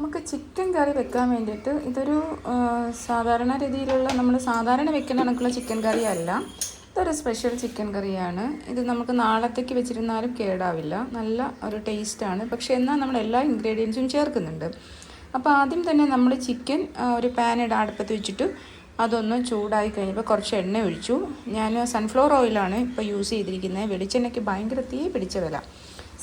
നമുക്ക് ചിക്കൻ കറി വെക്കാൻ വേണ്ടിയിട്ട് ഇതൊരു സാധാരണ രീതിയിലുള്ള നമ്മൾ സാധാരണ വെക്കുന്ന കണക്കുള്ള ചിക്കൻ കറി അല്ല. ഇതൊരു സ്പെഷ്യൽ ചിക്കൻ കറിയാണ്. ഇത് നമുക്ക് നാളത്തേക്ക് വെച്ചിരുന്നാലും കേടാവില്ല. നല്ല ഒരു ടേസ്റ്റാണ് പക്ഷേ എന്നാൽ നമ്മൾ എല്ലാ ഇൻഗ്രീഡിയൻസും ചേർക്കുന്നുണ്ട്. അപ്പോൾ ആദ്യം തന്നെ നമ്മൾ ചിക്കൻ ഒരു പാൻ ഇട അടുപ്പത്ത് വെച്ചിട്ട് അതൊന്ന് ചൂടായി കഴിഞ്ഞപ്പോൾ കുറച്ച് എണ്ണ ഒഴിച്ചു. ഞാൻ സൺഫ്ലവർ ഓയിലാണ് ഇപ്പോൾ യൂസ് ചെയ്തിരിക്കുന്നത്. വെളിച്ചെണ്ണയ്ക്ക് ഭയങ്കര തീ പിടിച്ച വില.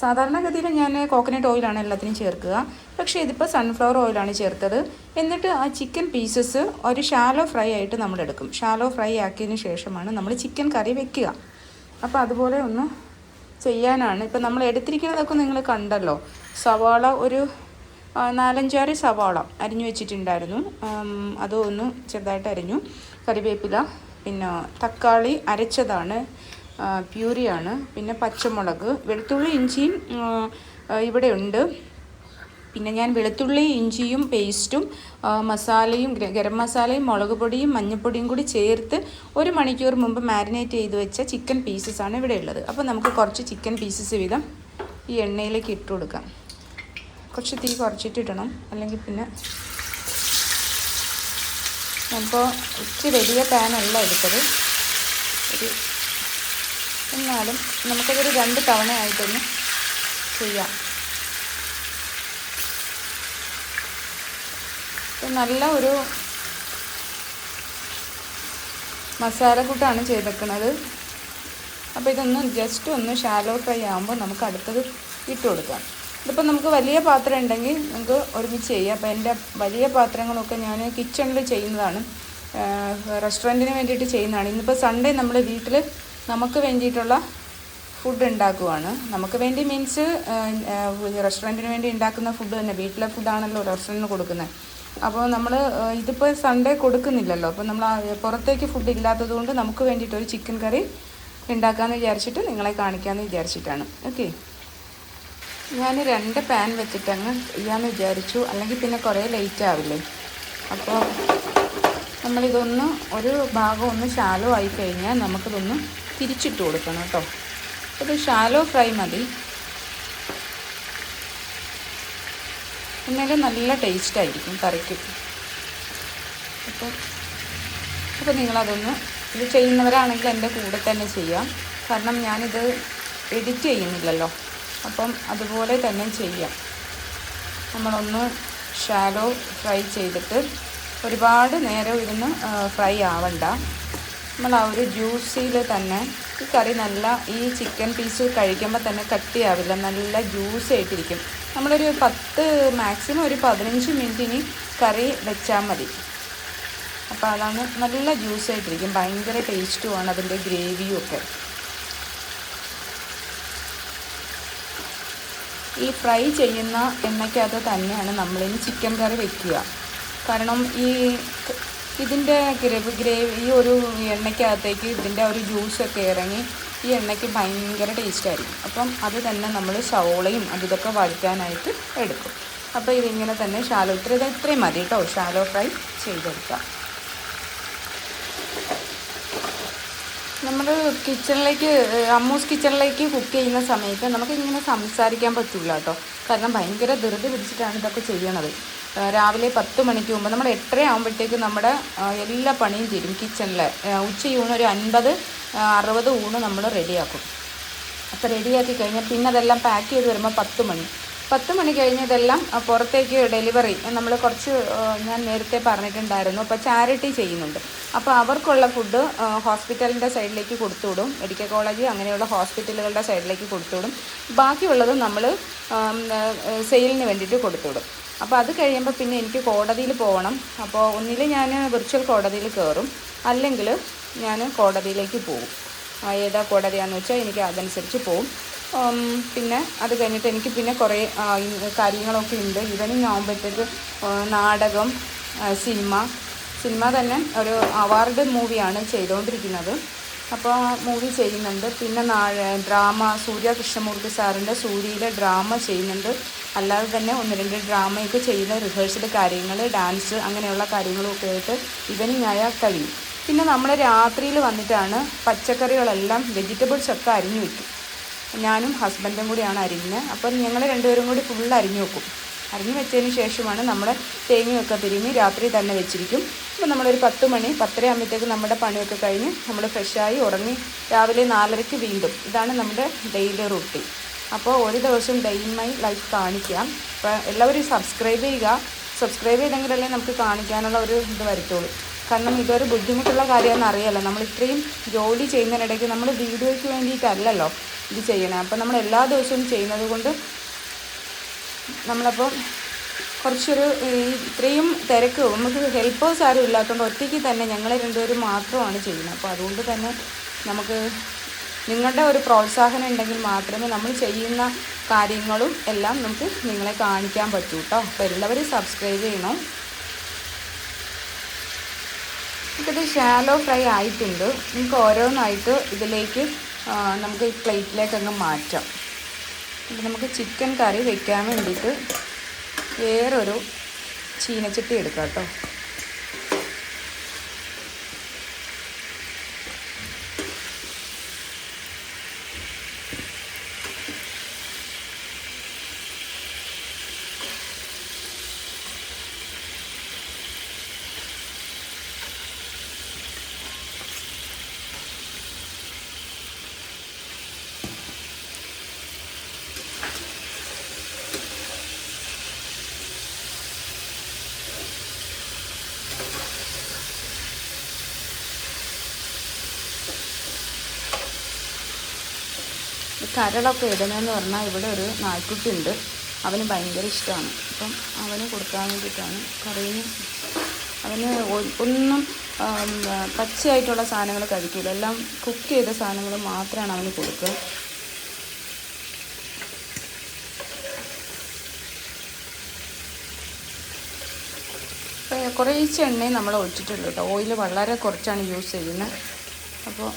സാധാരണഗതിയിൽ ഞാൻ കോക്കനട്ട് ഓയിലാണ് എല്ലാത്തിനും ചേർക്കുക. പക്ഷേ ഇതിപ്പോൾ സൺഫ്ലവർ ഓയിലാണ് ചേർത്തത്. എന്നിട്ട് ആ ചിക്കൻ പീസസ് ഒരു ഷാലോ ഫ്രൈ ആയിട്ട് നമ്മൾ എടുക്കും. ഷാലോ ഫ്രൈ ആക്കിയതിന് ശേഷമാണ് നമ്മൾ ചിക്കൻ കറി വെക്കുക. അപ്പോൾ അതുപോലെ ഒന്ന് ചെയ്യാനാണ്. ഇപ്പം നമ്മൾ എടുത്തിരിക്കുന്നതൊക്കെ നിങ്ങൾ കണ്ടല്ലോ. സവാള ഒരു നാലഞ്ചാറ് സവാള അരിഞ്ഞു വെച്ചിട്ടുണ്ടായിരുന്നു. അതൊന്ന് ചെറുതായിട്ട് അരിഞ്ഞു. കറിവേപ്പില പിന്നെ തക്കാളി അരച്ചതാണ്. പ്യൂരിയാണ്. പിന്നെ പച്ചമുളക് വെളുത്തുള്ളി ഇഞ്ചിയും ഇവിടെ ഉണ്ട് പിന്നെ ഞാൻ വെളുത്തുള്ളി ഇഞ്ചിയും പേസ്റ്റും മസാലയും ഗരം മസാലയും മുളക് പൊടിയും മഞ്ഞൾപ്പൊടിയും കൂടി ചേർത്ത് ഒരു മണിക്കൂർ മുമ്പ് മാരിനേറ്റ് ചെയ്ത് വെച്ച ചിക്കൻ പീസസ് ആണ് ഇവിടെ ഉള്ളത്. അപ്പോൾ നമുക്ക് കുറച്ച് ചിക്കൻ പീസസ് വീതം ഈ എണ്ണയിലേക്ക് ഇട്ട് കൊടുക്കാം. കുറച്ച് തീ കുറച്ചിട്ട് ഇടണം. അല്ലെങ്കിൽ പിന്നെ ഞാനിപ്പോൾ ഇച്ചിരി വലിയ പാനല്ല എടുത്തത്. ഒരു എന്നാലും നമുക്കതൊരു രണ്ട് തവണ ആയിട്ടൊന്ന് ചെയ്യാം. നല്ല ഒരു മസാലക്കൂട്ടാണ് ചെയ്തേക്കുന്നത് അപ്പോൾ ഇതൊന്ന് ജസ്റ്റ് ഒന്ന് ഷാലോ ഫ്രൈ ആകുമ്പോൾ നമുക്ക് അടുത്തത് ഇട്ട് കൊടുക്കാം. ഇതിപ്പോൾ നമുക്ക് വലിയ പാത്രം ഉണ്ടെങ്കിൽ നമുക്ക് ഒരുമിച്ച് ചെയ്യാം. അപ്പോൾ എന്റെ വലിയ പാത്രങ്ങളൊക്കെ ഞാൻ കിച്ചണിൽ ചെയ്യുന്നതാണ്. റെസ്റ്റോറന്റിന് വേണ്ടിയിട്ട് ചെയ്യുന്നതാണ്. ഇന്നിപ്പോൾ സൺഡേ നമ്മൾ വീട്ടിൽ നമുക്ക് വേണ്ടിയിട്ടുള്ള ഫുഡ് ഉണ്ടാക്കുവാണ്. നമുക്ക് വേണ്ടി മീൻസ് റെസ്റ്റോറന്റിന് വേണ്ടി ഉണ്ടാക്കുന്ന ഫുഡ് തന്നെ. വീട്ടിലെ ഫുഡാണല്ലോ റെസ്റ്റോറന്റിന് കൊടുക്കുന്നത്. അപ്പോൾ നമ്മൾ ഇതിപ്പോൾ സൺഡേ കൊടുക്കുന്നില്ലല്ലോ. അപ്പോൾ നമ്മൾ പുറത്തേക്ക് ഫുഡ് ഇല്ലാത്തതുകൊണ്ട് നമുക്ക് വേണ്ടിയിട്ട് ഒരു ചിക്കൻ കറി ഉണ്ടാക്കാമെന്ന് വിചാരിച്ചിട്ട് നിങ്ങളെ കാണിക്കാമെന്ന് വിചാരിച്ചിട്ടാണ്. ഓക്കെ ഞാൻ രണ്ട് പാൻ വെച്ചിട്ട് അങ്ങ് ചെയ്യാമെന്ന് വിചാരിച്ചു. അല്ലെങ്കിൽ പിന്നെ കുറേ ലേറ്റ് ആവില്ലേ? അപ്പോൾ നമ്മളിതൊന്ന് ഒരു ഭാഗം ഒന്ന് ശാലോ ആയി കഴിഞ്ഞാൽ നമുക്കിതൊന്ന് തിരിച്ചിട്ട് കൊടുക്കണം കേട്ടോ. ഒരു ഷാലോ ഫ്രൈ മതി. എന്നാലും നല്ല ടേസ്റ്റ് ആയിരിക്കും കറിക്ക്. അപ്പോൾ അപ്പോൾ നിങ്ങളതൊന്ന് ഇത് ചെയ്യുന്നവരാണെങ്കിൽ എന്റെ കൂടെ തന്നെ ചെയ്യാം. കാരണം ഞാനിത് എഡിറ്റ് ചെയ്യുന്നില്ലല്ലോ. അപ്പം അതുപോലെ തന്നെ ചെയ്യാം. നമ്മളൊന്ന് ഷാലോ ഫ്രൈ ചെയ്തിട്ട് ഒരുപാട് നേരം ഇരുന്ന് ഫ്രൈ ആവണ്ട. നമ്മൾ ആ ഒരു ജ്യൂസിയിൽ തന്നെ ഈ കറി നല്ല ഈ ചിക്കൻ പീസ് കഴിക്കുമ്പോൾ തന്നെ കട്ടിയാവില്ല നല്ല ജ്യൂസ് ആയിട്ടിരിക്കും. നമ്മളൊരു പത്ത് മാക്സിമം ഒരു പതിനഞ്ച് മിനിറ്റ് ഇനി കറി വെച്ചാൽ മതി. അപ്പോൾ അതാണ് നല്ല ജ്യൂസ് ആയിട്ടിരിക്കും. ഭയങ്കര ടേസ്റ്റുമാണ് അതിന്റെ ഗ്രേവിയും ഒക്കെ. ഈ ഫ്രൈ ചെയ്യുന്ന എണ്ണയ്ക്കകത്ത് തന്നെയാണ് നമ്മളിനി ചിക്കൻ കറി വെക്കുക. കാരണം ഈ ഇതിന്റെ ഗ്രേവി ഗ്രേവി ഈ ഒരു എണ്ണയ്ക്കകത്തേക്ക് ഇതിന്റെ ഒരു ജ്യൂസൊക്കെ ഇറങ്ങി ഈ എണ്ണയ്ക്ക് ഭയങ്കര ടേസ്റ്റ് ആയിരിക്കും അപ്പം അത് തന്നെ നമ്മൾ സവോളയും അതിതൊക്കെ വഴിക്കാനായിട്ട് എടുക്കും. അപ്പോൾ ഇതിങ്ങനെ തന്നെ ഷാലോ ഇത്ര ഇത് ഇത്രയും മതി കേട്ടോ. ഷാലോ ഫ്രൈ ചെയ്തെടുക്കാം. നമ്മൾ കിച്ചണിലേക്ക് അമ്മൂസ് കിച്ചണിലേക്ക് കുക്ക് ചെയ്യുന്ന സമയത്ത് നമുക്ക് ഇങ്ങനെ സംസാരിക്കാൻ പറ്റില്ല കേട്ടോ. കാരണം ഭയങ്കര ധൃതി പിടിച്ചിട്ടാണ് ഇതൊക്കെ ചെയ്യണത്. രാവിലെ പത്ത് മണിക്ക് മുമ്പ്. നമ്മൾ എട്ടര ആകുമ്പോഴത്തേക്ക് നമ്മുടെ എല്ലാ പണിയും തീരും കിച്ചണിൽ ഉച്ചയൂണ് ഒരു അൻപത് അറുപത് ഊണ് നമ്മൾ റെഡിയാക്കും. അപ്പോൾ റെഡിയാക്കി കഴിഞ്ഞാൽ പിന്നെ അതെല്ലാം പാക്ക് ചെയ്ത് വരുമ്പോൾ പത്ത് മണി. പത്ത് മണി കഴിഞ്ഞ് ഇതെല്ലാം പുറത്തേക്ക് ഡെലിവറി നമ്മൾ കുറച്ച് ഞാൻ നേരത്തെ പറഞ്ഞിട്ടുണ്ടായിരുന്നു. അപ്പോൾ ചാരിറ്റി ചെയ്യുന്നുണ്ട്. അപ്പോൾ അവർക്കുള്ള ഫുഡ് ഹോസ്പിറ്റലിന്റെ സൈഡിലേക്ക് കൊടുത്തുവിടും. മെഡിക്കൽ കോളേജ് അങ്ങനെയുള്ള ഹോസ്പിറ്റലുകളുടെ സൈഡിലേക്ക് കൊടുത്തുവിടും. ബാക്കിയുള്ളത് നമ്മൾ സെയിലിന് വേണ്ടിയിട്ട് കൊടുത്തുവിടും. അപ്പോൾ അത് കഴിയുമ്പോൾ പിന്നെ എനിക്ക് കോടതിയിൽ പോകണം. അപ്പോൾ ഒന്നിൽ ഞാൻ വിർച്വൽ കോടതിയിൽ കയറും അല്ലെങ്കിൽ ഞാൻ കോടതിയിലേക്ക് പോകും ഏതാ കോടതിയാണെന്ന് വെച്ചാൽ എനിക്ക് അതനുസരിച്ച് പോകും പിന്നെ അത് കഴിഞ്ഞിട്ട് എനിക്ക് പിന്നെ കുറേ കാര്യങ്ങളൊക്കെ ഉണ്ട്. ഈവനിങ് ആകുമ്പോഴത്തേക്ക് നാടകം സിനിമ. സിനിമ തന്നെ ഒരു അവാർഡ് മൂവിയാണ് ചെയ്തുകൊണ്ടിരിക്കുന്നത് അപ്പോൾ മൂവി ചെയ്യുന്നുണ്ട്. പിന്നെ ഡ്രാമ സൂര്യ കൃഷ്ണമൂർത്തി സാറിന്റെ സൂര്യയിലെ ഡ്രാമ ചെയ്യുന്നുണ്ട്. അല്ലാതെ തന്നെ ഒന്ന് രണ്ട് ഡ്രാമയൊക്കെ ചെയ്യുന്ന റിഹേഴ്സൽ കാര്യങ്ങൾ ഡാൻസ് അങ്ങനെയുള്ള കാര്യങ്ങളൊക്കെ ആയിട്ട് ഈവനിങ് ആയാൽ കഴിയും. പിന്നെ നമ്മൾ രാത്രിയിൽ വന്നിട്ടാണ് പച്ചക്കറികളെല്ലാം വെജിറ്റബിൾസ് ഒക്കെ അരിഞ്ഞു വെക്കും. ഞാനും ഹസ്ബൻഡും കൂടിയാണ് അരിഞ്ഞത് അപ്പം ഞങ്ങൾ രണ്ടുപേരും കൂടി ഫുൾ അരിഞ്ഞു വെക്കും. അരിഞ്ഞു വെച്ചതിന് ശേഷമാണ് നമ്മൾ തേങ്ങയൊക്കെ തിരുമ്മി രാത്രി തന്നെ വെച്ചിരിക്കും. അപ്പോൾ നമ്മളൊരു പത്ത് മണി പത്തര ആകുമ്പോഴത്തേക്ക് നമ്മുടെ പണിയൊക്കെ കഴിഞ്ഞ് നമ്മൾ ഫ്രഷായി ഉറങ്ങി രാവിലെ നാലരയ്ക്ക് വീണ്ടും. ഇതാണ് നമ്മുടെ ഡെയിലി റൂട്ടീൻ അപ്പോൾ ഒരു ദിവസം ഡെയിൻ മൈ ലൈഫ് കാണിക്കാം. അപ്പോൾ എല്ലാവരും സബ്സ്ക്രൈബ് ചെയ്യുക. സബ്സ്ക്രൈബ് ചെയ്തെങ്കിലല്ലേ നമുക്ക് കാണിക്കാനുള്ള ഒരു ഇത് വരത്തുള്ളൂ. കാരണം ഇതൊരു ബുദ്ധിമുട്ടുള്ള കാര്യമാണെന്ന് അറിയാലോ. നമ്മൾ ഇത്രയും ജോലി ചെയ്യുന്നതിനിടയ്ക്ക് നമ്മൾ വീഡിയോയ്ക്ക് വേണ്ടിയിട്ടല്ലല്ലോ ഇത് ചെയ്യണേ. അപ്പോൾ നമ്മൾ എല്ലാ ദിവസവും ചെയ്യുന്നത് കൊണ്ട് നമ്മളപ്പോൾ കുറച്ചൊരു ഇത്രയും തിരക്ക് നമുക്ക് ഹെൽപ്പേഴ്സ് ആരും ഇല്ലാത്തതുകൊണ്ട് ഒറ്റയ്ക്ക് തന്നെ ഞങ്ങൾ രണ്ടുപേരും മാത്രമാണ് ചെയ്യുന്നത്. അപ്പോൾ അതുകൊണ്ട് തന്നെ നമുക്ക് നിങ്ങളുടെ ഒരു പ്രോത്സാഹനം ഉണ്ടെങ്കിൽ മാത്രമേ നമ്മൾ ചെയ്യുന്ന കാര്യങ്ങളും എല്ലാം നമുക്ക് നിങ്ങളെ കാണിക്കാൻ പറ്റൂ കേട്ടോ അപ്പോൾ എല്ലാവരും സബ്സ്ക്രൈബ് ചെയ്യണം. നമുക്കിത് ഷാലോ ഫ്രൈ ആയിട്ടുണ്ട്. നമുക്ക് ഓരോന്നായിട്ട് ഇതിലേക്ക് നമുക്ക് ഈ പ്ലേറ്റിലേക്ക് അങ്ങ് മാറ്റാം. നമുക്ക് ചിക്കൻ കറി വെക്കാൻ വേണ്ടിയിട്ട് വേറൊരു ചീനച്ചട്ടി എടുക്കാം കേട്ടോ. കരളൊക്കെ ഇടുന്നതെന്ന് പറഞ്ഞാൽ ഇവിടെ ഒരു നായ്ക്കുട്ടി ഉണ്ട് അവന് ഭയങ്കര ഇഷ്ടമാണ്. അപ്പം അവന് കൊടുക്കാൻ വേണ്ടിയിട്ടാണ് കറിയിൽ അവന് ഒന്നും പച്ചയായിട്ടുള്ള സാധനങ്ങൾ കഴിക്കില്ല എല്ലാം കുക്ക് ചെയ്ത സാധനങ്ങൾ മാത്രമാണ് അവന് കൊടുക്കുക. കുറേശ്ശെ എണ്ണയും നമ്മൾ ഒഴിച്ചിട്ടുള്ളൂ കേട്ടോ. ഓയിൽ വളരെ കുറച്ചാണ് യൂസ് ചെയ്യുന്നത്. അപ്പോൾ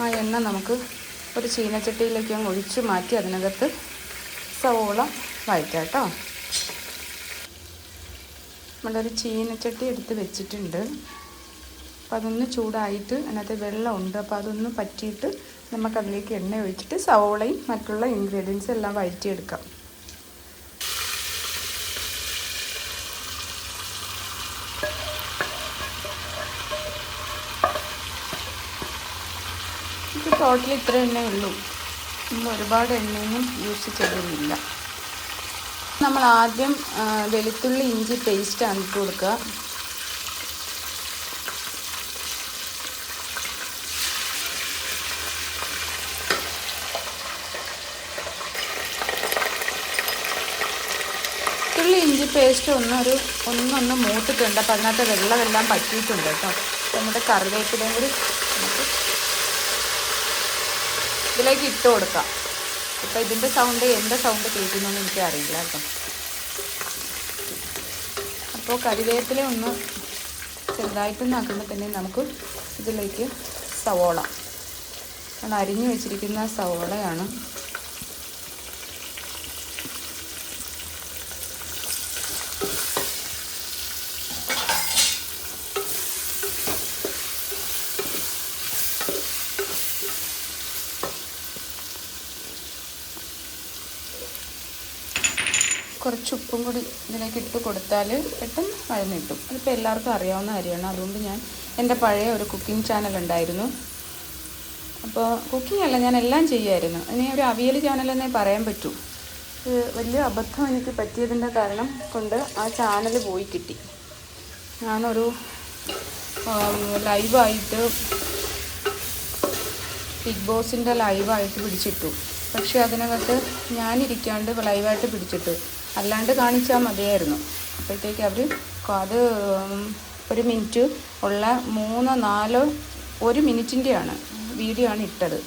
ആ എണ്ണ നമുക്ക് ഒരു ചീനച്ചട്ടിയിലേക്ക് അങ്ങ് ഒഴിച്ച് മാറ്റി അതിനകത്ത് സവോള വഴറ്റാം കേട്ടോ. നമ്മളൊരു ചീനച്ചട്ടി എടുത്ത് വെച്ചിട്ടുണ്ട്. അപ്പോൾ അതൊന്ന് ചൂടായിട്ട് അതിനകത്ത് വെള്ളമുണ്ട്. അപ്പോൾ അതൊന്ന് പറ്റിയിട്ട് നമുക്കതിലേക്ക് എണ്ണ ഒഴിച്ചിട്ട് സവോളയും മറ്റുള്ള ഇൻഗ്രീഡിയൻസും എല്ലാം വഴറ്റിയെടുക്കാം ഇത് ടോട്ടൽ ഇത്ര എണ്ണേ ഉള്ളൂ. നമ്മൾ ഒരുപാട് എണ്ണയൊന്നും യൂസ് ചെയ്യുന്നില്ല നമ്മൾ ആദ്യം വെളുത്തുള്ളി ഇഞ്ചി പേസ്റ്റ് ഇട്ട് കൊടുക്കുക. വെളുത്തുള്ളി ഇഞ്ചി പേസ്റ്റ് ഒന്നൊരു ഒന്നൊന്ന് മൂത്തിട്ടുണ്ട്. അപ്പം അതിനകത്ത് വെള്ളമെല്ലാം പറ്റിയിട്ടുണ്ട് കേട്ടോ. നമ്മുടെ കറിവേപ്പിലയും കൂടി നമുക്ക് ഇതിലേക്ക് ഇട്ട് കൊടുക്കാം. ഇപ്പം ഇതിന്റെ സൗണ്ട് എന്റെ സൗണ്ട് കേൾക്കുന്നൊന്നും എനിക്ക് അറിയില്ല കേട്ടോ. അപ്പോൾ കരിവേപ്പില ഒന്ന് ചെറുതായിട്ടൊന്ന് ആക്കുമ്പോൾ തന്നെ നമുക്ക് ഇതിലേക്ക് സവോള. നമ്മൾ അരിഞ്ഞു വെച്ചിരിക്കുന്ന സവോളയാണ് കുറച്ച് ഉപ്പും കൂടി ഇതിലേക്ക് ഇട്ട് കൊടുത്താൽ പെട്ടെന്ന് വഴന്ന് കിട്ടും. അതിപ്പോൾ എല്ലാവർക്കും അറിയാവുന്ന കാര്യമാണ്. അതുകൊണ്ട് ഞാൻ എന്റെ പഴയ ഒരു കുക്കിംഗ് ചാനൽ ഉണ്ടായിരുന്നു. അപ്പോൾ കുക്കിംഗ് അല്ല ഞാൻ എല്ലാം ചെയ്യുമായിരുന്നു. ഇനി ഒരു അവിയൽ ചാനലെന്നേ പറയാൻ പറ്റൂ. വലിയ അബദ്ധം എനിക്ക് പറ്റിയതിന്റെ കാരണം കൊണ്ട് ആ ചാനൽ പോയി കിട്ടി. ഞാനൊരു ലൈവായിട്ട് ബിഗ് ബോസിന്റെ ലൈവായിട്ട് പിടിച്ചിട്ടു. പക്ഷേ അതിനകത്ത് ഞാനിരിക്കാണ്ട് ലൈവായിട്ട് പിടിച്ചിട്ടു. അല്ലാണ്ട് കാണിച്ചാൽ മതിയായിരുന്നു. അപ്പോഴത്തേക്ക് അവർ അത് ഒരു മിനിറ്റ് ഉള്ള മൂന്നോ നാലോ ഒരു മിനിറ്റിന്റെയാണ് വീഡിയോ ആണ് ഇട്ടത്.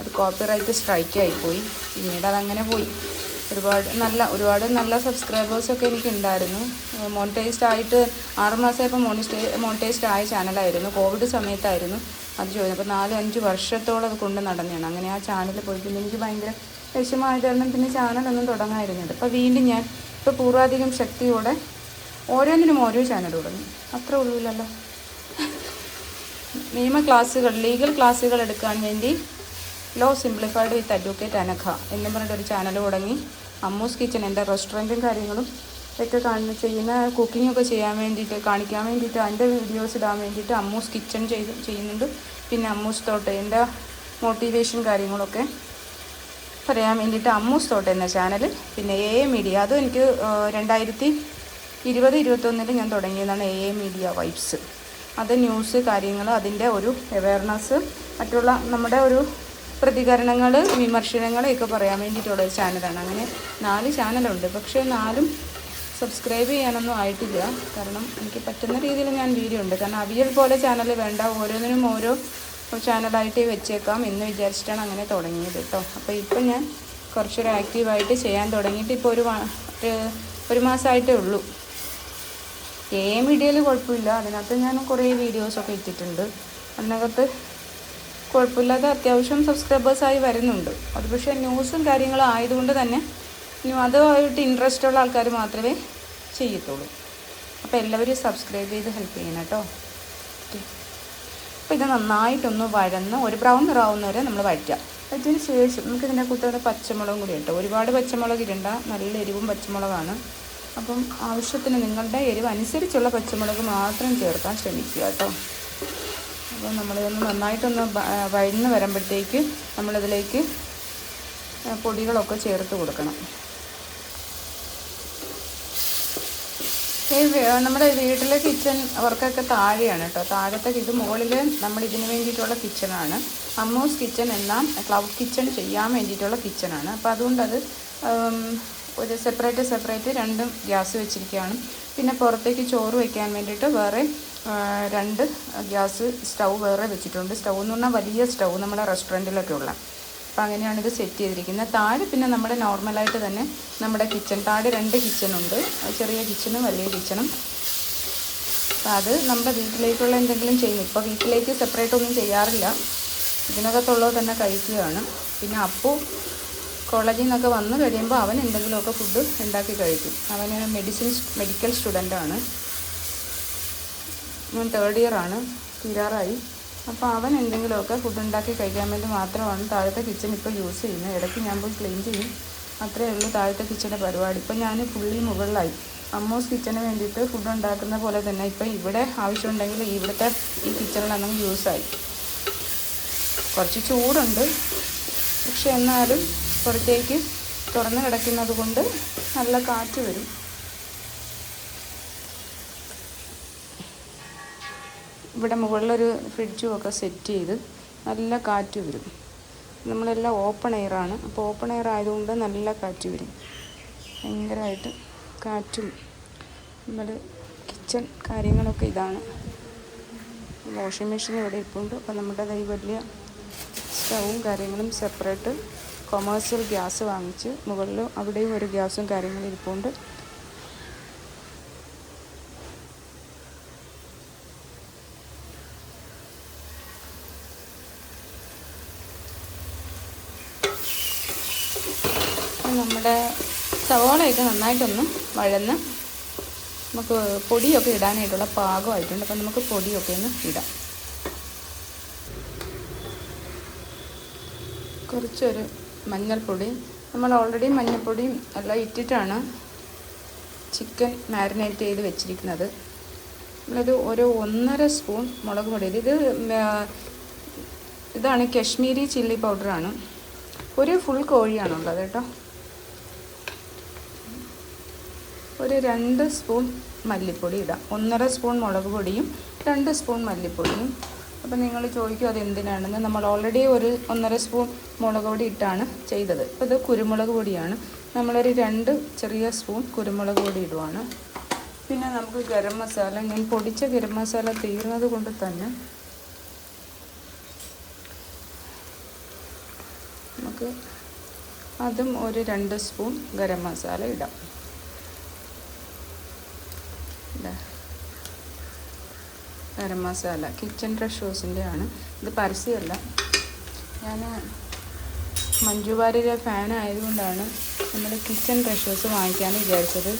അത് കോപ്പിറൈറ്റ് സ്ട്രൈക്ക് പോയി. പിന്നീട് അതങ്ങനെ പോയി. ഒരുപാട് നല്ല ഒരുപാട് നല്ല സബ്സ്ക്രൈബേഴ്സൊക്കെ എനിക്കുണ്ടായിരുന്നു മോണിറ്റൈസ്ഡ് ആയിട്ട് ആറ് ഇപ്പം മോണിസ്റ്റേ മോണിറ്റൈസ്ഡ് ആയ ചാനലായിരുന്നു കോവിഡ് സമയത്തായിരുന്നു അത് ചോദിച്ചത്. അപ്പോൾ നാല് അഞ്ച് വർഷത്തോളം അത് കൊണ്ട് നടന്നതാണ് അങ്ങനെ ആ ചാനൽ പോയി. പിന്നെ എനിക്ക് ഭയങ്കര വിഷമമായത് കാരണം പിന്നെ ചാനലൊന്നും തുടങ്ങായിരുന്നില്ല അപ്പോൾ വീണ്ടും ഞാൻ ഇപ്പോൾ പൂർവാധികം ശക്തിയോടെ ഓരോന്നിനും ഓരോ ചാനൽ തുടങ്ങി. അത്ര ഉള്ളൂല്ലോ നിയമ ക്ലാസ്സുകൾ ലീഗൽ ക്ലാസ്സുകൾ എടുക്കാൻ വേണ്ടി law simplified with advocate Anagha എന്നും പറഞ്ഞിട്ട് ഒരു ചാനൽ തുടങ്ങി. അമ്മൂസ് കിച്ചൺ എന്റെ റെസ്റ്റോറന്റും കാര്യങ്ങളും ഒക്കെ കാണുന്ന ചെയ്യുന്ന കുക്കിങ്ങൊക്കെ ചെയ്യാൻ വേണ്ടിയിട്ട് കാണിക്കാൻ വേണ്ടിയിട്ട് അതിന്റെ വീഡിയോസ് ഇടാൻ വേണ്ടിയിട്ട് അമ്മൂസ് കിച്ചൺ ചെയ്ത് ചെയ്യുന്നുണ്ട്. പിന്നെ അമ്മൂസ് തോട്ട് എന്റെ മോട്ടിവേഷൻ കാര്യങ്ങളൊക്കെ പറയാൻ വേണ്ടിയിട്ട് അമ്മൂസ് തോട്ട് എന്ന ചാനൽ പിന്നെ എ എ മീഡിയ അതും എനിക്ക് രണ്ടായിരത്തി ഇരുപത് ഇരുപത്തൊന്നിൽ ഞാൻ തുടങ്ങിയതാണ് എ എ മീഡിയ വൈബ്സ് അത് ന്യൂസ് കാര്യങ്ങൾ അതിന്റെ ഒരു അവയർനെസ് മറ്റുള്ള നമ്മുടെ ഒരു പ്രതികരണങ്ങൾ വിമർശനങ്ങളെയൊക്കെ പറയാൻ വേണ്ടിയിട്ടുള്ള ഒരു ചാനലാണ് അങ്ങനെ നാല് ചാനലുണ്ട് പക്ഷേ നാലും സബ്സ്ക്രൈബ് ചെയ്യാനൊന്നും ആയിട്ടില്ല. കാരണം എനിക്ക് പറ്റുന്ന രീതിയിൽ ഞാൻ വീഡിയോ ഉണ്ട്. കാരണം അവിയൽ പോലെ ചാനൽ വേണ്ട. ഓരോന്നിനും ഓരോ ചാനലായിട്ട് വെച്ചേക്കാം. എന്ന് വിചാരിച്ചിട്ടാണ് അങ്ങനെ തുടങ്ങിയത് കേട്ടോ അപ്പോൾ ഇപ്പം ഞാൻ കുറച്ചൊരു ആക്റ്റീവായിട്ട് ചെയ്യാൻ തുടങ്ങിയിട്ട് ഇപ്പോൾ ഒരു ഒരു- മാസമായിട്ടേ ഉള്ളൂ. ഏ മീഡിയയിൽ കുഴപ്പമില്ല. അതിനകത്ത് ഞാൻ കുറേ വീഡിയോസൊക്കെ ഇട്ടിട്ടുണ്ട്. അതിനകത്ത് കുഴപ്പമില്ലാതെ അത്യാവശ്യം സബ്സ്ക്രൈബേഴ്സായി വരുന്നുണ്ട്. അത് പക്ഷേ ന്യൂസും കാര്യങ്ങളും ആയതുകൊണ്ട് തന്നെ അതുമായിട്ട് ഇൻട്രസ്റ്റ് ഉള്ള ആൾക്കാർ മാത്രമേ ചെയ്യത്തുള്ളൂ. അപ്പോൾ എല്ലാവരും സബ്സ്ക്രൈബ് ചെയ്ത് ഹെൽപ്പ് ചെയ്യണം കേട്ടോ അപ്പോൾ ഇത് നന്നായിട്ടൊന്ന് വഴന്ന് ഒരു ബ്രൗൺ നിറാവുന്ന വരെ നമ്മൾ വഴറ്റുക. അതിന് ശേഷം നമുക്ക് ഇതിന്റെ കൂട്ടത്തിൽ പച്ചമുളകും കൂടി ഇട്ടോ ഒരുപാട് പച്ചമുളക് ഇടണ്ട. നല്ല എരിവും പച്ചമുളകാണ്. അപ്പം ആവശ്യത്തിന് നിങ്ങളുടെ എരിവ് അനുസരിച്ചുള്ള പച്ചമുളക് മാത്രം ചേർക്കാൻ ശ്രമിക്കുക കേട്ടോ. അപ്പോൾ നമ്മളിതൊന്ന് നന്നായിട്ടൊന്ന് വഴന്ന് വരുമ്പോഴത്തേക്ക് നമ്മളിതിലേക്ക് പൊടികളൊക്കെ ചേർത്ത് കൊടുക്കണം. ഈ നമ്മുടെ വീട്ടിലെ കിച്ചൺ വർക്കൊക്കെ താഴെയാണ് കേട്ടോ താഴത്തെ ഇത് മുകളിൽ നമ്മൾ ഇതിന് വേണ്ടിയിട്ടുള്ള കിച്ചണാണ് അമ്മൂസ് കിച്ചൺ എന്ന ക്ലൗഡ് കിച്ചൺ ചെയ്യാൻ വേണ്ടിയിട്ടുള്ള കിച്ചണാണ് അപ്പോൾ അതുകൊണ്ട് അത് ഒരു സെപ്പറേറ്റ് സെപ്പറേറ്റ് രണ്ടും ഗ്യാസ് വെച്ചിരിക്കുകയാണ് പിന്നെ പുറത്തേക്ക് ചോറ് വയ്ക്കാൻ വേണ്ടിയിട്ട് വേറെ രണ്ട് ഗ്യാസ് സ്റ്റൗ വേറെ വെച്ചിട്ടുണ്ട്. സ്റ്റൗ എന്ന് പറഞ്ഞാൽ വലിയ സ്റ്റൗ നമ്മുടെ റെസ്റ്റോറന്റിലൊക്കെ ഉള്ള. അപ്പോൾ അങ്ങനെയാണ് ഇത് സെറ്റ് ചെയ്തിരിക്കുന്നത്. താഴെ പിന്നെ നമ്മുടെ നോർമലായിട്ട് തന്നെ നമ്മുടെ കിച്ചൺ താഴെ രണ്ട് കിച്ചണുണ്ട് ചെറിയ കിച്ചണും വലിയ കിച്ചണും അപ്പോൾ അത് നമ്മുടെ വീട്ടിലേക്കുള്ള എന്തെങ്കിലും ചെയ്യുന്നു ഇപ്പോൾ വീട്ടിലേക്ക് സെപ്പറേറ്റ് ഒന്നും ചെയ്യാറില്ല. ഇതിനകത്തുള്ളത് തന്നെ കഴിക്കുകയാണ്. പിന്നെ അപ്പു കോളേജിൽ നിന്നൊക്കെ വന്ന് കഴിയുമ്പോൾ അവൻ എന്തെങ്കിലുമൊക്കെ ഫുഡ് ഉണ്ടാക്കി കഴിക്കും. അവന് മെഡിസിൻ മെഡിക്കൽ സ്റ്റുഡന്റാണ് ഞാൻ തേർഡ് ഇയറാണ് തീരാറായി. അപ്പോൾ അവൻ എന്തെങ്കിലുമൊക്കെ ഫുഡ് ഉണ്ടാക്കി കഴിക്കാൻ വേണ്ടി മാത്രമാണ് താഴത്തെ കിച്ചൺ ഇപ്പോൾ യൂസ് ചെയ്യുന്നത്. ഇടയ്ക്ക് ഞാൻ പോയി ക്ലീൻ ചെയ്യും. അത്രയേ ഉള്ളൂ താഴത്തെ കിച്ചന്റെ പരിപാടി. ഇപ്പോൾ ഞാൻ ഫുള്ളി മുകളിലായി. അമ്മൂസ് കിച്ചന് വേണ്ടിയിട്ട് ഫുഡ് ഉണ്ടാക്കുന്ന പോലെ തന്നെ ഇപ്പോൾ ഇവിടെ ആവശ്യമുണ്ടെങ്കിൽ ഇവിടുത്തെ ഈ കിച്ചണിലൊന്നും യൂസായി കുറച്ച് ചൂടുണ്ട്. പക്ഷെ എന്നാലും പുറത്തേക്ക് തുറന്നു കിടക്കുന്നത് കൊണ്ട് നല്ല കാറ്റ് വരും. ഇവിടെ മുകളിലൊരു ഫ്രിഡ്ജും ഒക്കെ സെറ്റ് ചെയ്ത് നല്ല കാറ്റ് വരും. നമ്മളെല്ലാം ഓപ്പൺ എയറാണ് അപ്പോൾ ഓപ്പൺ എയർ ആയതുകൊണ്ട് നല്ല കാറ്റ് വരും. ഭയങ്കരമായിട്ട് കാറ്റും നമ്മുടെ കിച്ചൺ കാര്യങ്ങളൊക്കെ ഇതാണ്. വാഷിംഗ് മെഷീൻ ഇവിടെ ഇരിപ്പുണ്ട് അപ്പോൾ നമ്മുടെ കൈ വലിയ സ്റ്റൗവും കാര്യങ്ങളും സെപ്പറേറ്റ് കൊമേഴ്സ്യൽ ഗ്യാസ് വാങ്ങിച്ച് മുകളിലും അവിടെയും ഒരു ഗ്യാസും കാര്യങ്ങളും ഇരിപ്പുണ്ട് അപ്പോൾ നമ്മുടെ സവോളയൊക്കെ നന്നായിട്ടൊന്ന് വഴന്ന് നമുക്ക് പൊടിയൊക്കെ ഇടാനായിട്ടുള്ള പാകമായിട്ടുണ്ട്. അപ്പം നമുക്ക് പൊടിയൊക്കെ ഒന്ന് ഇടാം. കുറച്ചൊരു മഞ്ഞൾപ്പൊടി. നമ്മൾ ഓൾറെഡി മഞ്ഞൾപ്പൊടിയും എല്ലാം ഇട്ടിട്ടാണ് ചിക്കൻ മാരിനേറ്റ് ചെയ്ത് വെച്ചിരിക്കുന്നത്. നമ്മളത് ഒരു ഒന്നര സ്പൂൺ മുളക് പൊടി ഇത് ഇതാണ് കശ്മീരി ചില്ലി പൗഡറാണ്. ഒരു ഫുൾ കോഴിയാണുള്ളത് കേട്ടോ. ഒരു രണ്ട് സ്പൂൺ മല്ലിപ്പൊടി ഇടാം. ഒന്നര സ്പൂൺ മുളക് പൊടിയും രണ്ട് സ്പൂൺ മല്ലിപ്പൊടിയും. അപ്പം നിങ്ങൾ ചോദിക്കും അതെന്തിനാണെന്ന് നമ്മൾ ഓൾറെഡി ഒരു ഒന്നര സ്പൂൺ മുളക് പൊടി ഇട്ടാണ് ചെയ്തത്. അപ്പോൾ ഇത് കുരുമുളക് പൊടിയാണ്. നമ്മളൊരു രണ്ട് ചെറിയ സ്പൂൺ കുരുമുളക് പൊടി ഇടുവാണ്. പിന്നെ നമുക്ക് ഗരം മസാല ഞാൻ പൊടിച്ച ഗരം മസാല തീർന്നത് കൊണ്ട് തന്നെ നമുക്ക് അതും ഒരു രണ്ട് സ്പൂൺ ഗരം മസാല ഇടാം. ഗരം മസാല കിച്ചൺ ട്രഷേഴ്സിന്റെ ആണ് ഇത് പരസ്യമല്ല. ഞാൻ മഞ്ജു വാര്യരെ ഫാൻ ആയതുകൊണ്ടാണ് നമ്മൾ കിച്ചൺ ഡ്രഷ് ഹോസ് വാങ്ങിക്കാമെന്ന് വിചാരിച്ചത്.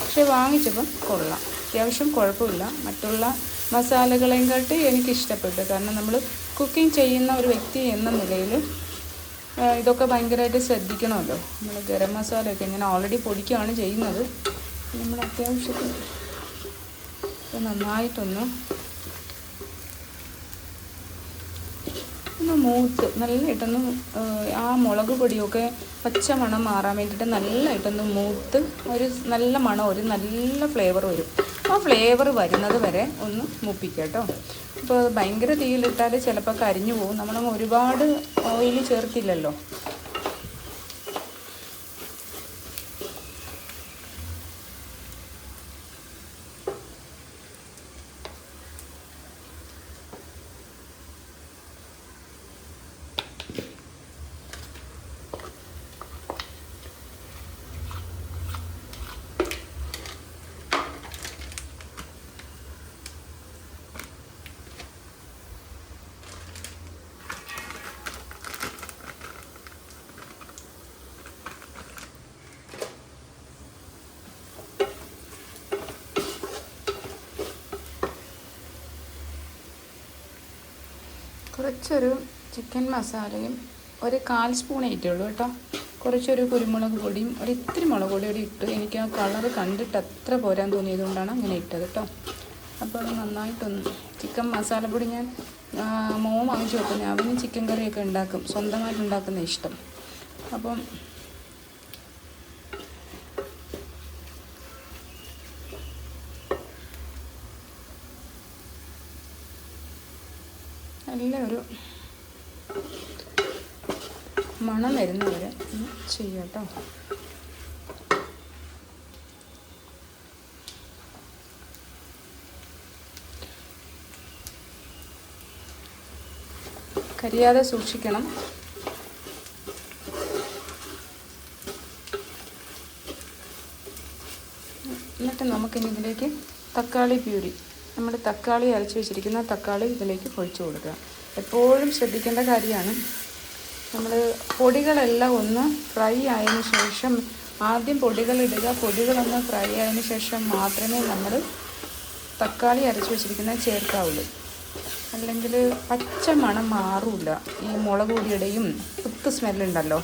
പക്ഷേ വാങ്ങിച്ചപ്പം കൊള്ളാം. അത്യാവശ്യം കുഴപ്പമില്ല. മറ്റുള്ള മസാലകളെയും കാട്ടി എനിക്കിഷ്ടപ്പെട്ടു. കാരണം നമ്മൾ കുക്കിംഗ് ചെയ്യുന്ന ഒരു വ്യക്തി എന്ന നിലയിൽ ഇതൊക്കെ ഭയങ്കരമായിട്ട് ശ്രദ്ധിക്കണമല്ലോ. നമ്മൾ ഗരം മസാലയൊക്കെ ഇങ്ങനെ ഓൾറെഡി പൊടിക്കുകയാണ് ചെയ്യുന്നത്. നമ്മൾ അത്യാവശ്യത്തിന് ഇത് നന്നായിട്ടൊന്ന് ഒന്ന് മൂത്ത് നല്ലതായിട്ടൊന്ന് ആ, മുളക് പൊടിയൊക്കെ പച്ച മണം മാറാൻ വേണ്ടിയിട്ട് നല്ലതായിട്ടൊന്ന് മൂത്ത് ഒരു നല്ല മണം ഒരു നല്ല ഫ്ലേവർ വരും. ആ ഫ്ലേവർ വരുന്നത് വരെ ഒന്ന് മൂപ്പിക്കുക കേട്ടോ. അപ്പോൾ ഭയങ്കര തീയിലിട്ടാൽ ചിലപ്പോൾ കരിഞ്ഞു പോകും. നമ്മൾ ഒരുപാട് ഓയിൽ ചേർത്തില്ലല്ലോ. കുറച്ചൊരു ചിക്കൻ മസാലയും ഒരു കാൽ സ്പൂൺ ഇട്ടുള്ളൂ കേട്ടോ. കുറച്ചൊരു കുരുമുളക് പൊടിയും ഒരു ഇത്തിരി മുളക് പൊടി കൂടി ഇട്ട് എനിക്ക് ആ കളർ കണ്ടിട്ട് അത്ര പോരാൻ തോന്നിയതുകൊണ്ടാണ് അങ്ങനെ ഇട്ടത് കേട്ടോ. അപ്പോൾ നന്നായിട്ടൊന്ന് ചിക്കൻ മസാലപ്പൊടി ഞാൻ മോൻ വാങ്ങിച്ചു വെക്കുന്നത് അവനും ചിക്കൻ കറിയൊക്കെ ഉണ്ടാക്കും. സ്വന്തമായിട്ട് ഉണ്ടാക്കുന്ന ഇഷ്ടം. അപ്പം നല്ല ഒരു ഒന്ന് ചെയ്യാം കേട്ടോ കരിയാതെ സൂക്ഷിക്കണം. എന്നിട്ട് നമുക്കിനി ഇതിലേക്ക് തക്കാളി പ്യൂരി. നമ്മൾ തക്കാളി അരച്ച് വെച്ചിരിക്കുന്ന തക്കാളി ഇതിലേക്ക് ഒഴിച്ചു കൊടുക്കുക. എപ്പോഴും ശ്രദ്ധിക്കേണ്ട കാര്യമാണ് നമ്മൾ പൊടികളെല്ലാം ഒന്ന് ഫ്രൈ ആയതിന് ശേഷം ആദ്യം പൊടികളിടുക പൊടികളൊന്ന് ഫ്രൈ ആയതിന് ശേഷം മാത്രമേ നമ്മൾ തക്കാളി അരച്ച് വെച്ചിരിക്കുന്നത് ചേർക്കാവുള്ളൂ. അല്ലെങ്കിൽ പച്ച മണം മാറില്ല ഈ മുളക് പൊടിയുടെയും കുത്ത് സ്മെല്ലുണ്ടല്ലോ.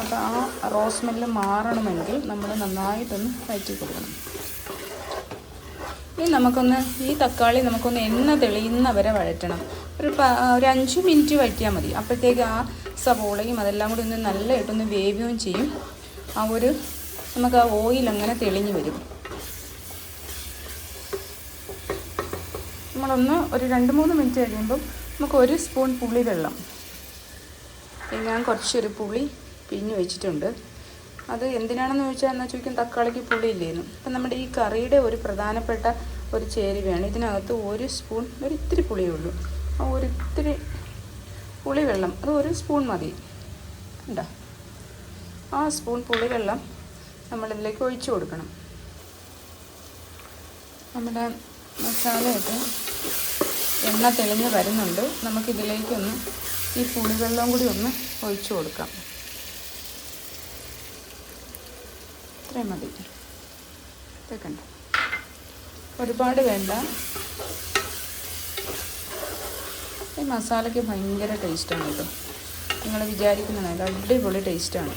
അപ്പോൾ ആ റോ സ്മെല്ല് മാറണമെങ്കിൽ നമ്മൾ നന്നായിട്ടൊന്ന് വയറ്റി കൊടുക്കണം. ഇനി നമുക്കൊന്ന് ഈ തക്കാളി നമുക്കൊന്ന് എണ്ണ തെളിയുന്ന വരെ വഴറ്റണം. ഒരു ഒരു അഞ്ച് മിനിറ്റ് വഴറ്റിയാൽ മതി. അപ്പോഴത്തേക്ക് ആ സവോളയും അതെല്ലാം കൂടി ഒന്ന് നല്ലതായിട്ടൊന്ന് വേവുകയും ചെയ്യും. ആ ഒരു നമുക്ക് ആ ഓയിൽ അങ്ങനെ തെളിഞ്ഞു വരും. നമ്മളൊന്ന് ഒരു രണ്ട് മൂന്ന് മിനിറ്റ് കഴിയുമ്പം നമുക്ക് ഒരു സ്പൂൺ പുളി വെള്ളം. ഞാൻ കുറച്ചൊരു പുളി പിഴിഞ്ഞ് വെച്ചിട്ടുണ്ട്. അത് എന്തിനാണെന്ന് ചോദിച്ചാൽ എന്നാൽ ചോദിക്കും തക്കാളിക്ക് പുളി ഇല്ലേന്ന്. അപ്പം നമ്മുടെ ഈ കറിയുടെ ഒരു പ്രധാനപ്പെട്ട ഒരു ചേരുവയാണ്. ഇതിനകത്ത് ഒരു സ്പൂൺ ഒരു ഇത്തിരി പുളിയേ ഉള്ളൂ. ആ ഒരു ഇത്തിരി പുളി വെള്ളം അത് ഒരു സ്പൂൺ മതി. ഉണ്ടോ ആ സ്പൂൺ പുളി വെള്ളം നമ്മളിതിലേക്ക് ഒഴിച്ചു കൊടുക്കണം. നമ്മുടെ മസാലയൊക്കെ എണ്ണ തെളിഞ്ഞ് വരുന്നുണ്ട്. നമുക്കിതിലേക്കൊന്ന് ഈ പുളിവെള്ളം കൂടി ഒന്ന് ഒഴിച്ചു കൊടുക്കാം. ഇത്രയും മതി. ഇതൊക്കെയുണ്ട് ഒരുപാട് വേണ്ട. ഈ മസാലയ്ക്ക് ഭയങ്കര ടേസ്റ്റാണ് കേട്ടോ. നിങ്ങൾ വിചാരിക്കുന്നതല്ല അടിപൊളി ടേസ്റ്റാണ്.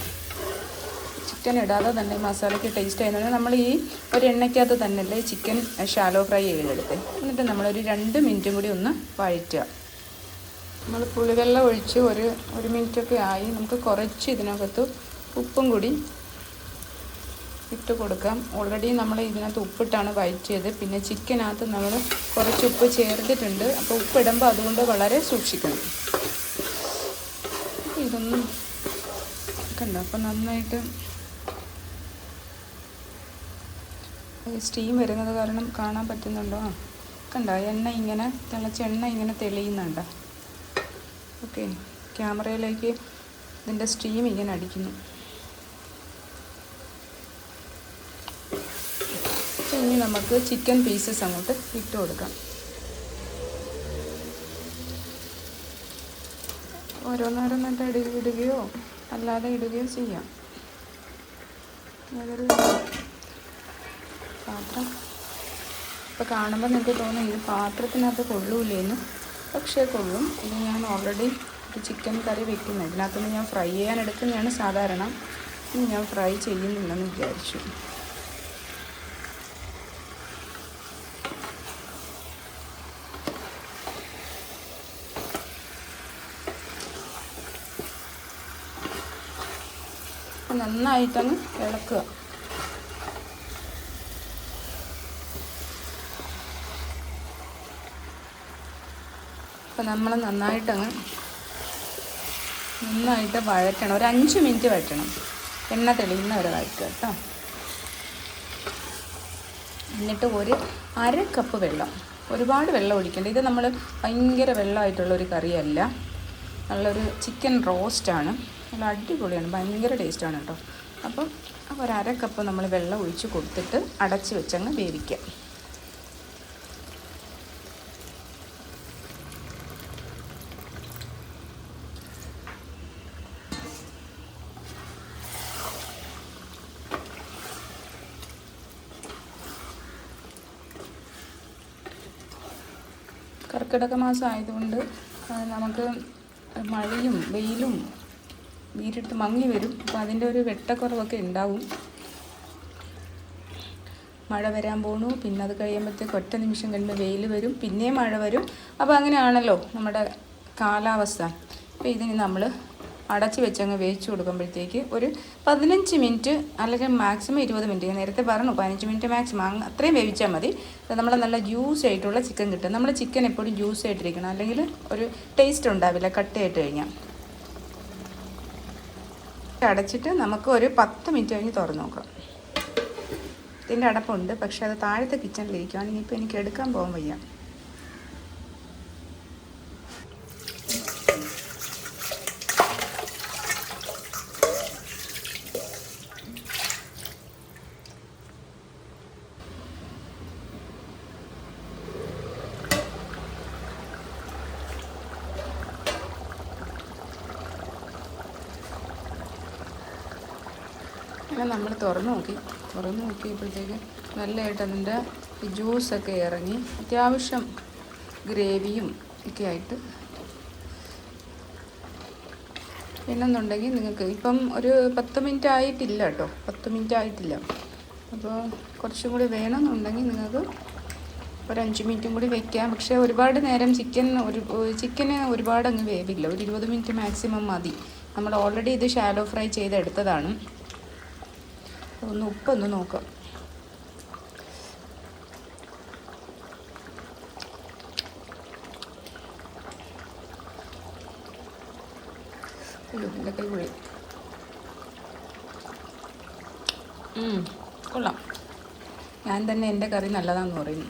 ചിക്കൻ ഇടാതെ തന്നെ മസാലയ്ക്ക് ടേസ്റ്റ് ആയതുകൊണ്ട് നമ്മൾ ഈ ഒരു എണ്ണയ്ക്കകത്ത് തന്നെയല്ലേ ചിക്കൻ ഷാലോ ഫ്രൈ ചെയ്തെടുത്ത്. എന്നിട്ട് നമ്മളൊരു രണ്ട് മിനിറ്റും കൂടി ഒന്ന് വഴറ്റുക. നമ്മൾ പുളിവെള്ളം ഒഴിച്ച് ഒരു ഒരു മിനിറ്റൊക്കെ ആയി. നമുക്ക് കുറച്ച് ഇതിനകത്ത് ഉപ്പും കൂടി ഇട്ട് കൊടുക്കാം. ഓൾറെഡി നമ്മൾ ഇതിനകത്ത് ഉപ്പിട്ടാണ് വയറ്റിയത് പിന്നെ ചിക്കനകത്ത് നമ്മൾ കുറച്ച് ഉപ്പ് ചേർത്തിട്ടുണ്ട്. അപ്പോൾ ഉപ്പിടുമ്പോൾ അതുകൊണ്ട് വളരെ സൂക്ഷിക്കണം. ഇതൊന്നും കണ്ടോ? അപ്പോൾ നന്നായിട്ട് സ്റ്റീം വരുന്നത് കാരണം കാണാൻ പറ്റുന്നുണ്ടോ? കണ്ടോ? എണ്ണ ഇങ്ങനെ തിളച്ച എണ്ണ ഇങ്ങനെ തെളിയുന്നുണ്ടോ. ഓക്കെ. ക്യാമറയിലേക്ക് ഇതിന്റെ സ്റ്റീം ഇങ്ങനെ അടിക്കുന്നു. ഇനി നമുക്ക് ചിക്കൻ പീസസ് അങ്ങോട്ട് ഇട്ട് കൊടുക്കാം. ഓരോന്നോരോന്നിട്ട് ഇട ഇടുകയോ അല്ലാതെ ഇടുകയോ ചെയ്യാം. പാത്രം. ഇപ്പോൾ കാണുമ്പോൾ നിങ്ങൾക്ക് തോന്നും ഇത് പാത്രത്തിനകത്ത് കൊള്ളൂലേന്ന് പക്ഷേ കൊള്ളും. ഇത് ഞാൻ ഓൾറെഡി ചിക്കൻ കറി വെക്കുന്നത് ഇതിനകത്തുനിന്ന് ഞാൻ ഫ്രൈ ചെയ്യാൻ എടുക്കുന്നതാണ് സാധാരണ. ഇനി ഞാൻ ഫ്രൈ ചെയ്യുന്നില്ലെന്ന് വിചാരിച്ചു. നന്നായിട്ടങ്ങ് ഇളക്കുക. അപ്പം നമ്മൾ നന്നായിട്ടങ്ങ് നന്നായിട്ട് വഴറ്റണം. ഒരു അഞ്ച് മിനിറ്റ് വഴറ്റണം. എണ്ണ തെളിയുന്ന വരെ വഴറ്റുക കേട്ടോ. എന്നിട്ട് ഒരു അര കപ്പ് വെള്ളം. ഒരുപാട് വെള്ളം ഒഴിക്കേണ്ട. ഇത് നമ്മൾ ഭയങ്കര വെള്ളമായിട്ടുള്ള ഒരു കറിയല്ല. നല്ലൊരു ചിക്കൻ റോസ്റ്റാണ് നല്ല അടിപൊളിയാണ്. ഭയങ്കര ടേസ്റ്റാണ് കേട്ടോ. അപ്പം ഒരു അര കപ്പ് നമ്മൾ വെള്ളം ഒഴിച്ച് കൊടുത്തിട്ട് അടച്ച് വെച്ചങ്ങ് വേവിക്കാം. കർക്കിടക മാസം ആയതുകൊണ്ട് നമുക്ക് മഴയും വെയിലും വീരെടുത്ത് മങ്ങി വരും. അപ്പോൾ അതിന്റെ ഒരു വെട്ടക്കുറവൊക്കെ ഉണ്ടാവും മഴ വരാൻ പോണു. പിന്നെ അത് കഴിയുമ്പോഴത്തേക്ക് ഒറ്റ നിമിഷം കഴിയുമ്പോൾ വെയിൽ വരും. പിന്നെയും മഴ വരും. അപ്പോൾ അങ്ങനെയാണല്ലോ നമ്മുടെ കാലാവസ്ഥ. അപ്പോൾ ഇതിന് നമ്മൾ അടച്ച് വെച്ചങ്ങ് വേവിച്ച് കൊടുക്കുമ്പോഴത്തേക്ക് ഒരു പതിനഞ്ച് മിനിറ്റ് അല്ലെങ്കിൽ മാക്സിമം ഇരുപത് മിനിറ്റ് ഞാൻ നേരത്തെ പറഞ്ഞു പതിനഞ്ച് മിനിറ്റ് മാക്സിമം അത്രയും വേവിച്ചാൽ മതി. നമ്മൾ നല്ല ജ്യൂസ് ആയിട്ടുള്ള ചിക്കൻ കിട്ടും. നമ്മൾ ചിക്കൻ എപ്പോഴും ജ്യൂസ് ആയിട്ടിരിക്കണം. അല്ലെങ്കിൽ ഒരു ടേസ്റ്റ് ഉണ്ടാവില്ല കട്ടയായിട്ട് കഴിഞ്ഞാൽ. അടച്ചിട്ട് നമുക്ക് ഒരു പത്ത് മിനിറ്റ് കഴിഞ്ഞ് തുറന്നു നോക്കാം. ഇതിന്റെ അടപ്പുണ്ട് പക്ഷേ അത് താഴത്തെ കിച്ചണിലിരിക്കുകയാണ് ഇനിയിപ്പോൾ എനിക്ക് എടുക്കാൻ പോകാൻ വയ്യ. അങ്ങനെ നമ്മൾ തുറന്നു നോക്കി. തുറന്ന് നോക്കിയപ്പോഴത്തേക്ക് നല്ലതായിട്ട് അതിന്റെ ജ്യൂസൊക്കെ ഇറങ്ങി. അത്യാവശ്യം ഗ്രേവിയും ഒക്കെ ആയിട്ട്. പിന്നെന്നുണ്ടെങ്കിൽ നിങ്ങൾക്ക് ഇപ്പം ഒരു പത്ത് മിനിറ്റ് ആയിട്ടില്ല കേട്ടോ. പത്ത് മിനിറ്റ് ആയിട്ടില്ല. അപ്പോൾ കുറച്ചും കൂടി വേണമെന്നുണ്ടെങ്കിൽ നിങ്ങൾക്ക് ഒരു അഞ്ച് മിനിറ്റും കൂടി വെക്കാം. പക്ഷേ ഒരുപാട് നേരം ചിക്കൻ ഒരു ചിക്കന് ഒരുപാട് അങ്ങ് വേവില്ല. ഒരു ഇരുപത് മിനിറ്റ് മാക്സിമം മതി. നമ്മൾ ഓൾറെഡി ഇത് ഷാലോ ഫ്രൈ ചെയ്തെടുത്തതാണ്. ഒന്ന് ഉപ്പൊന്ന് നോക്കാം. ഉം, കൊള്ളാം. ഞാൻ തന്നെ എന്റെ കറി നല്ലതാണെന്ന് പറയുന്നു.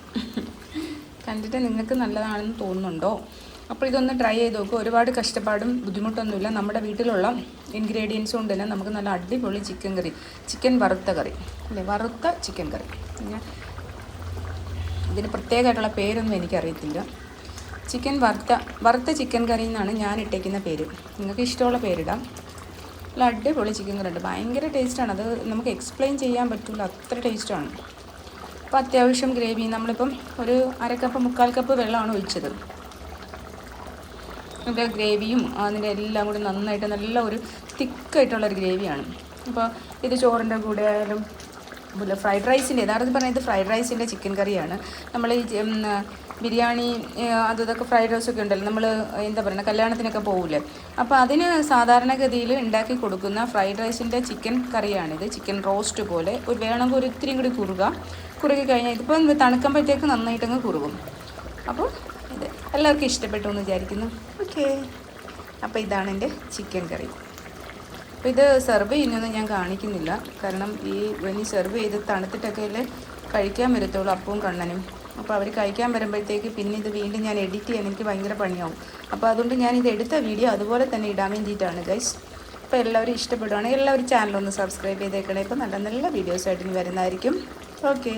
കണ്ടിട്ട് നിങ്ങൾക്ക് നല്ലതാണെന്ന് തോന്നുന്നുണ്ടോ? അപ്പോൾ ഇതൊന്ന് ട്രൈ ചെയ്ത് നോക്കുക ഒരുപാട് കഷ്ടപ്പാടും ബുദ്ധിമുട്ടൊന്നുമില്ല. നമ്മുടെ വീട്ടിലുള്ള ഇൻഗ്രീഡിയൻസ് കൊണ്ട് തന്നെ നമുക്ക് നല്ല അടിപൊളി ചിക്കൻ കറി. ചിക്കൻ വറുത്ത കറി. അല്ലേ? വറുത്ത ചിക്കൻ കറി. പിന്നെ ഇതിന് പ്രത്യേകമായിട്ടുള്ള പേരൊന്നും എനിക്കറിയത്തില്ല. ചിക്കൻ വറുത്ത വറുത്ത ചിക്കൻ കറി എന്നാണ് ഞാൻ ഇട്ടേക്കുന്ന പേര്. നിങ്ങൾക്ക് ഇഷ്ടമുള്ള പേരിടാം. നല്ല അടിപൊളി ചിക്കൻ കറി ഉണ്ട്. ഭയങ്കര ടേസ്റ്റാണ് അത് നമുക്ക് എക്സ്പ്ലെയിൻ ചെയ്യാൻ പറ്റില്ല അത്ര ടേസ്റ്റാണ് അപ്പോൾ അത്യാവശ്യം ഗ്രേവി നമ്മളിപ്പം ഒരു അര കപ്പ് മുക്കാൽ കപ്പ് വെള്ളമാണ് ഒഴിച്ചത്. അതിന്റെ ഗ്രേവിയും അതിന്റെ എല്ലാം കൂടി നന്നായിട്ട് നല്ല ഒരു തിക്കായിട്ടുള്ളൊരു ഗ്രേവിയാണ്. അപ്പോൾ ഇത് ചോറിന്റെ കൂടെ ആയാലും പിന്നെ ഫ്രൈഡ് റൈസിന്റെ യഥാർത്ഥത്തിൽ പറഞ്ഞാൽ ഇത് ഫ്രൈഡ് റൈസിന്റെ ചിക്കൻ കറിയാണ്. നമ്മൾ ഈ ബിരിയാണി അത് ഇതൊക്കെ ഫ്രൈഡ് റൈസൊക്കെ ഉണ്ടല്ലോ നമ്മൾ എന്താ പറയുക കല്യാണത്തിനൊക്കെ പോകില്ലേ അപ്പോൾ അതിന് സാധാരണഗതിയിൽ ഉണ്ടാക്കി കൊടുക്കുന്ന ഫ്രൈഡ് റൈസിന്റെ ചിക്കൻ കറിയാണിത് ചിക്കൻ റോസ്റ്റ് പോലെ ഒരു വേണമെങ്കിൽ ഒരു ഇത്തിരി കൂടി കുറുക. കുറുകി കഴിഞ്ഞാൽ ഇതിപ്പോൾ തണുക്കുമ്പോഴത്തേക്ക് നന്നായിട്ടങ്ങ് കുറുകും. അപ്പോൾ എല്ലാവർക്കും ഇഷ്ടപ്പെട്ടു എന്ന് വിചാരിക്കുന്നു. ഓക്കെ. അപ്പോൾ ഇതാണ് എന്റെ ചിക്കൻ കറി. അപ്പോൾ ഇത് സെർവ് ചെയ്യുന്നൊന്നും ഞാൻ കാണിക്കുന്നില്ല. കാരണം ഈ ഇനി സെർവ് ചെയ്ത് തണുത്തിട്ടൊക്കെ അല്ലേ കഴിക്കാൻ വരത്തുള്ളൂ അപ്പവും കണ്ണനും. അപ്പോൾ അവർ കഴിക്കാൻ വരുമ്പോഴത്തേക്ക് പിന്നെ ഇത് വീണ്ടും ഞാൻ എഡിറ്റ് ചെയ്യാൻ എനിക്ക് ഭയങ്കര പണിയാവും. അപ്പോൾ അതുകൊണ്ട് ഞാൻ ഇത് എടുത്ത വീഡിയോ അതുപോലെ തന്നെ ഇടാൻ വേണ്ടിയിട്ടാണ് ഗൈസ് അപ്പോൾ എല്ലാവരും ഇഷ്ടപ്പെടുവാണെങ്കിൽ എല്ലാവരും ചാനലൊന്ന് സബ്സ്ക്രൈബ് ചെയ്തേക്കണേ. ഇപ്പോൾ നല്ല നല്ല വീഡിയോസായിട്ട് ഇനി വരുന്നതായിരിക്കും. ഓക്കേ.